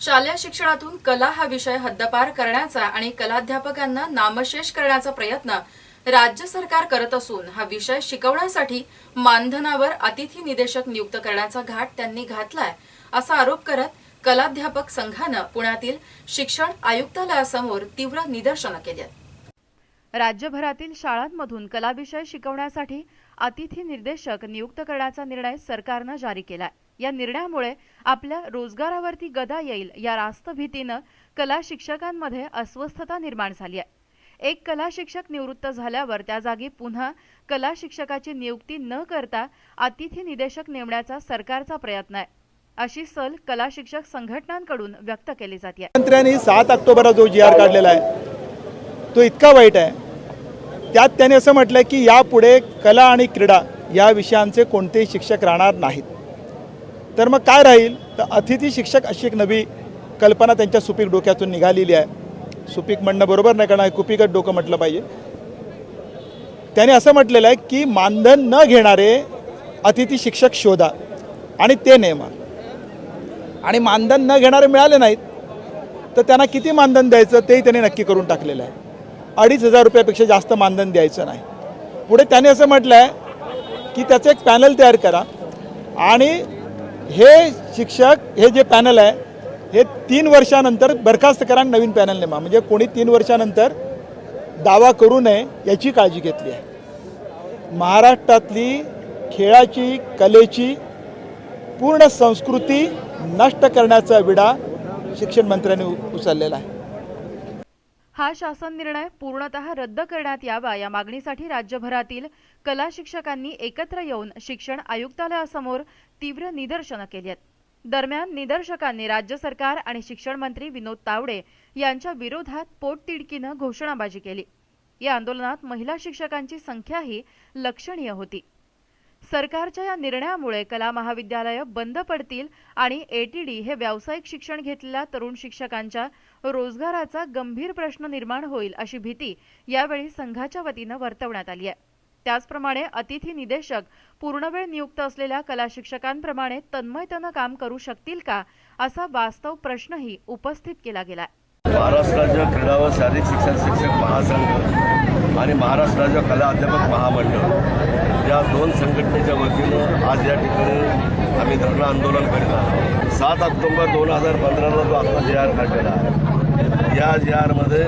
शालेय शिक्षणातून कला हा विषय हद्दपार करण्याचा आणि कलाध्यापकांना नामशेष करण्याचा प्रयत्न राज्य सरकार करत असून हा विषय शिकवण्यासाठी मानधनावर अतिथी निदेशक नियुक्त करण्याचा घाट त्यांनी घातलाय असा आरोप करत कलाध्यापक संघानं पुण्यातील शिक्षण आयुक्तालयासमोर तीव्र निदर्शनं केली आहेत. राज्यभरातील शाळांमधून कलाविषय शिकवण्यासाठी अतिथी निर्देशक नियुक्त करण्याचा निर्णय सरकारनं जारी केलाय. या निर्णयामुळे आपल्या रोजगारावरती गदा येईल या रास्त भीतीनं कला शिक्षकांमध्ये अस्वस्थता निर्माण झाली आहे. एक कला शिक्षक निवृत्त झाल्यावर त्या जागी पुन्हा कला शिक्षकाची नियुक्ती न करता अतिथी निदेशक नेमण्याचा सरकारचा प्रयत्न आहे. अशी सल कला शिक्षक संघटनांकडून व्यक्त केली जाते. मंत्र्यांनी सात ऑक्टोबरला जो जी आर काढलेला आहे तो इतका वाईट आहे. त्यात त्याने असं म्हटलं की यापुढे कला आणि क्रीडा या विषयांचे कोणतेही शिक्षक राहणार नाहीत. तर मग काय राहील? तर अतिथी शिक्षक अशी एक नवी कल्पना त्यांच्या सुपीक डोक्यातून निघालेली आहे. सुपीक म्हणणं बरोबर नाही कारण हे डोकं म्हटलं पाहिजे. त्याने असं म्हटलेलं आहे की मानधन न घेणारे अतिथी शिक्षक शोधा. आणि ते नेमा. आणि मानधन न घेणारे मिळाले नाहीत तर त्यांना किती मानधन द्यायचं तेही त्यांनी नक्की करून टाकलेलं आहे. अडीच हजार रुपयापेक्षा जास्त मानधन द्यायचं नाही. पुढे त्याने असं म्हटलं आहे की त्याचं एक पॅनल तयार करा. आणि हे शिक्षक हे जे पॅनल आहे हे तीन वर्षानंतर बरखास्त करा नवीन पॅनल नेमा. म्हणजे कोणी तीन वर्षानंतर दावा करू नये याची काळजी घेतली आहे. महाराष्ट्रातली खेळाची कलेची पूर्ण संस्कृती नष्ट करण्याचा विडा शिक्षण मंत्र्यांनी उ- उचललेला आहे. हा शासन निर्णय पूर्णतः रद्द करण्यात यावा या मागणीसाठी राज्यभरातील कला शिक्षकांनी एकत्र येऊन शिक्षण आयुक्तालयासमोर तीव्र निदर्शनं केली आहेत. दरम्यान निदर्शकांनी राज्य सरकार आणि शिक्षण मंत्री विनोद तावडे यांच्या विरोधात पोटतिडकीनं घोषणाबाजी केली. या आंदोलनात महिला शिक्षकांची संख्याही लक्षणीय होती. सरकारच्या या निर्णयामुळे कला महाविद्यालयं बंद पडतील आणि एटीडी हे व्यावसायिक शिक्षण घेतलेल्या तरुण शिक्षकांच्या रोजगाराचा गंभीर प्रश्न निर्माण होईल अशी भीती यावेळी संघाच्या वतीनं वर्तवण्यात आली आहे. त्याचप्रमाणे अतिथी निदेशक पूर्णवेळ नियुक्त असलेल्या कला शिक्षकांप्रमाणे तन्मयतेनं काम करू शकतील का असा वास्तव प्रश्नही उपस्थित केला गेलाय. महाराष्ट्राच्या क्रीडा व शारीरिक शिक्षण शिक्षक महासंघ आणि महाराष्ट्राच्या कला अध्यापक महामंडळ या दोन संघटनेच्या वतीनं आज या ठिकाणी आम्ही धरणं आंदोलन करीत आहोत. सात ऑक्टोबर दोन हजार पंधराला जो आत्ता जे आर काढलेला आहे या जे आरमध्ये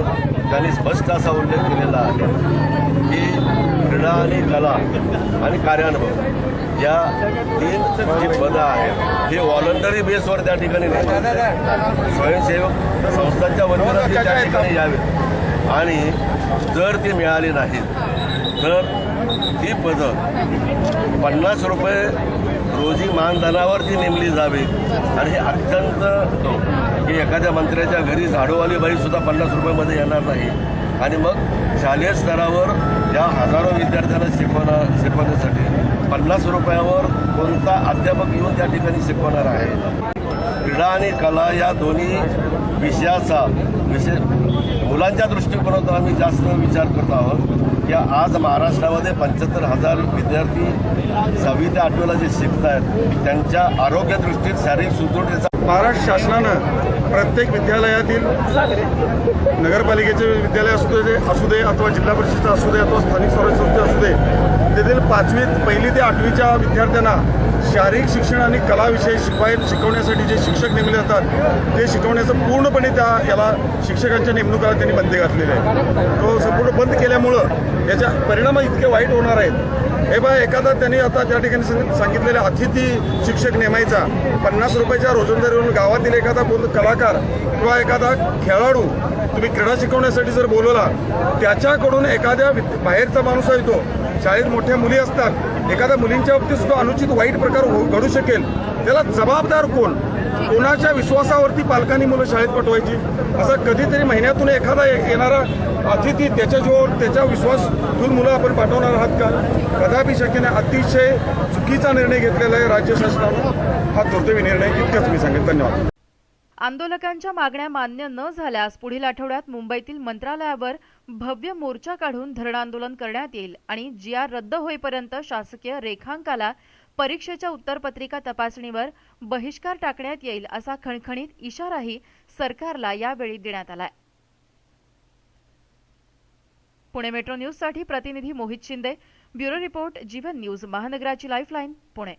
त्यांनी स्पष्ट असा उल्लेख केलेला आहे की क्रीडा आणि कला आणि कार्यानुभव या तीन जी पदं आहेत. हे व्हॉलंटरी बेसवर त्या ठिकाणी स्वयंसेवक संस्थांच्या वतीनं त्या ठिकाणी यावेत. आणि जर ती मिळाली नाहीत तर ती पदं पन्नास रुपये रोजी मानधनावर ती नेमली जावी. आणि हे अत्यंत की एखाद्या मंत्र्याच्या घरी झाडूवाली बाईसुद्धा पन्नास रुपयामध्ये येणार नाही. आणि मग शालेय स्तरावर या हजारो विद्यार्थ्यांना शिकवणार शिकवण्यासाठी पन्नास रुपयावर कोणता अध्यापक येऊन त्या ठिकाणी शिकवणार आहे? क्रीडा आणि कला या दोन्ही विषयाचा विषय मुलांच्या दृष्टिकोनातून आम्ही जास्त विचार करत आहोत की आज महाराष्ट्रामध्ये पंच्याहत्तर हजार विद्यार्थी सहावी ते आठवीला जे शिकत आहेत त्यांच्या आरोग्यदृष्टीत शारीरिक सुदृढतेचा महाराष्ट्र शासनानं प्रत्येक विद्यालयातील नगरपालिकेचे विद्यालय असू दे असू दे अथवा जिल्हा परिषद असू दे अथवा स्थानिक स्वराज्य संस्था असू दे तेथील पाचवी पहिली ते आठवीच्या विद्यार्थ्यांना शारीरिक शिक्षण आणि कला विषय शिकवाय शिकवण्यासाठी जे शिक्षक नेमले जातात ते शिकवण्याचं पूर्णपणे त्या याला शिक्षकांच्या नेमणुकाला त्यांनी बंदी घातलेली आहे. तो संपूर्ण बंद केल्यामुळं याच्या परिणाम इतके वाईट होणार आहेत. हे बा एखादा त्यांनी आता त्या ठिकाणी सांगितलेल्या अतिथी शिक्षक नेमायचा पन्नास रुपयाच्या रोजंदारीवरून गावातील एखादा कोण कलाकार किंवा एखादा खेळाडू तुम्ही क्रीडा शिकवण्यासाठी जर बोलवला त्याच्याकडून एखाद्या बाहेरचा माणूस आहे तो शाळेत मोठ्या मुली असतात एखाद्या मुलींच्या बाबतीत सुद्धा अनुचित वाईट प्रकार हो-, घडू शकेल. त्याला जबाबदार कोण? कुणाच्या विश्वासावरती पालकांनी मुलं शाळेत पाठवायची? असं कधीतरी महिन्यातून एखादा येणारा अतिथी त्याच्या जीवावर त्याच्या विश्वास ठेवून मुलं आपण पाठवणार आहात का? कदापि शक्य अतिशय चुकीचा निर्णय घेतलेला आहे राज्य शासनानं. हा दुर्दैवी निर्णय इतकंच मी सांगेन. धन्यवाद. आंदोलकांच्या मागण्या मान्य न झाल्यास पुढील आठवड्यात मुंबईतील मंत्रालयावर भव्य मोर्चा काढून धरण आंदोलन करण्यात येईल आणि जी आर रद्द होईपर्यंत शासकीय रेखांकाला परीक्षेच्या उत्तरपत्रिका तपासणीवर बहिष्कार टाकण्यात येईल असा खणखणीत इशाराही सरकारला यावेळी देण्यात आलाय. पुणे मेट्रो न्यूजसाठी प्रतिनिधी Mohit Shinde bureau report Jeevan news महानगराची lifeline Pune.